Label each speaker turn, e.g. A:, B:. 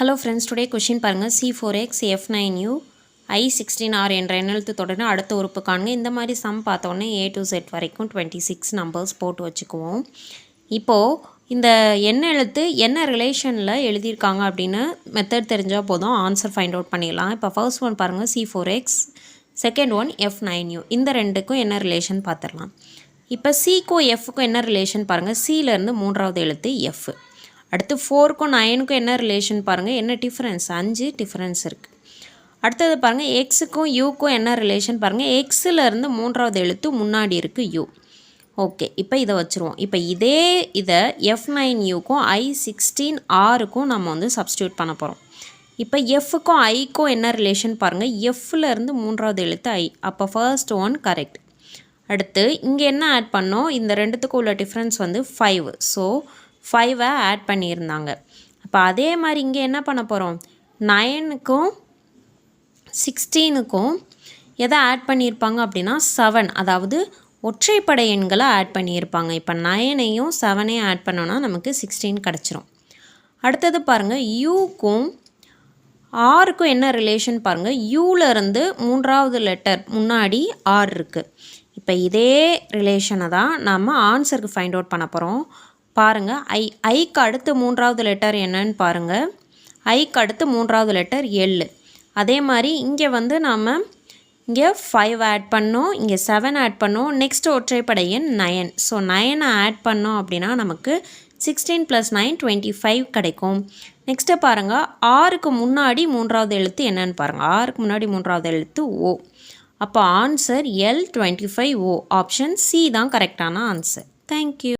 A: Hello friends today question பாருங்கள் C four X F nine U I sixteen R என்ற எண்ணெழுத்து தொடர்ந்து அடுத்த உறுப்பு காணுங்க. இந்த மாதிரி சம் பார்த்தோன்னே ஏ டு செட் வரைக்கும் டுவெண்ட்டி சிக்ஸ் நம்பர்ஸ் போட்டு வச்சுக்குவோம். இப்போது இந்த எண்ணெழுத்து என்ன ரிலேஷனில் எழுதியிருக்காங்க அப்படின்னு மெத்தட் தெரிஞ்சால் போதும். ஆன்சர் ஃபைண்ட் அவுட் பண்ணிடலாம். இப்போ ஃபர்ஸ்ட் ஒன் பாருங்கள் C four X second one F nine U இந்த ரெண்டுக்கும் என்ன ரிலேஷன் பார்த்துடலாம். இப்போ சிக்கும் எஃப்க்கும் என்ன ரிலேஷன் பாருங்கள் சியிலேருந்து மூன்றாவது எழுத்து எஃப் அடுத்து ஃபோருக்கும் நைனுக்கும் என்ன ரிலேஷன் பாருங்கள் என்ன டிஃப்ரென்ஸ் அஞ்சு டிஃப்ரென்ஸ் இருக்குது அடுத்தது பாருங்கள் எக்ஸுக்கும் யூக்கும் என்ன ரிலேஷன் பாருங்கள் எக்ஸிலேருந்து மூன்றாவது எழுத்து முன்னாடி இருக்குது யூ ஓகே இப்போ இதை வச்சுருவோம். இப்போ இதே இதை எஃப் நைன் யூக்கும் ஐ சிக்ஸ்டீன் ஆருக்கும் நம்ம வந்து சப்ஸ்டியூட் பண்ண போகிறோம் இப்போ எஃப்க்கும் ஐக்கும் என்ன ரிலேஷன் பாருங்கள் எஃப்லேருந்து மூன்றாவது எழுத்து ஐ அப்போ ஃபர்ஸ்ட் ஒன் கரெக்ட் அடுத்து இங்கே என்ன ஆட் பண்ணோம்? இந்த ரெண்டுத்துக்கும் உள்ள டிஃப்ரென்ஸ் வந்து ஃபைவ் ஸோ ஃபைவை ஆட் பண்ணியிருந்தாங்க. அப்போ அதே மாதிரி இங்கே என்ன பண்ண போகிறோம் நயனுக்கும் சிக்ஸ்டீனுக்கும் எதை ஆட் பண்ணியிருப்பாங்க அப்படின்னா செவன் அதாவது ஒற்றைப்படை எண்களை ஆட் பண்ணியிருப்பாங்க. இப்போ நயனையும் செவனையும் ஆட் பண்ணோன்னா நமக்கு சிக்ஸ்டீன் கிடச்சிரும். அடுத்தது பாருங்கள் யூக்கும் ஆருக்கும் என்ன ரிலேஷன் பாருங்கள் யூலேருந்து மூன்றாவது லெட்டர் முன்னாடி ஆர் இருக்குது இப்போ இதே ரிலேஷனை தான் நம்ம ஆன்சருக்கு ஃபைண்ட் அவுட் பண்ண போகிறோம் பாருங்கள் ஐ ஐக்கு அடுத்து மூன்றாவது லெட்டர் என்னன்னு பாருங்கள் ஐக்கு அடுத்து மூன்றாவது லெட்டர் எல் அதே மாதிரி இங்கே வந்து நாம் இங்கே ஃபைவ் ஆட் பண்ணோம் இங்கே செவன் ஆட் பண்ணோம். நெக்ஸ்ட் ஒற்றைப்படை எண் நயன் ஸோ நயனை ஆட் பண்ணோம் அப்படின்னா நமக்கு sixteen plus nine twenty five கிடைக்கும் நெக்ஸ்ட்டு பாருங்கள் ஆறுக்கு முன்னாடி மூன்றாவது எழுத்து என்னன்னு பாருங்கள் ஆறுக்கு முன்னாடி மூன்றாவது எழுத்து ஓ அப்போ answer L twenty five O option C தான் கரெக்டான ஆன்சர் தேங்க்யூ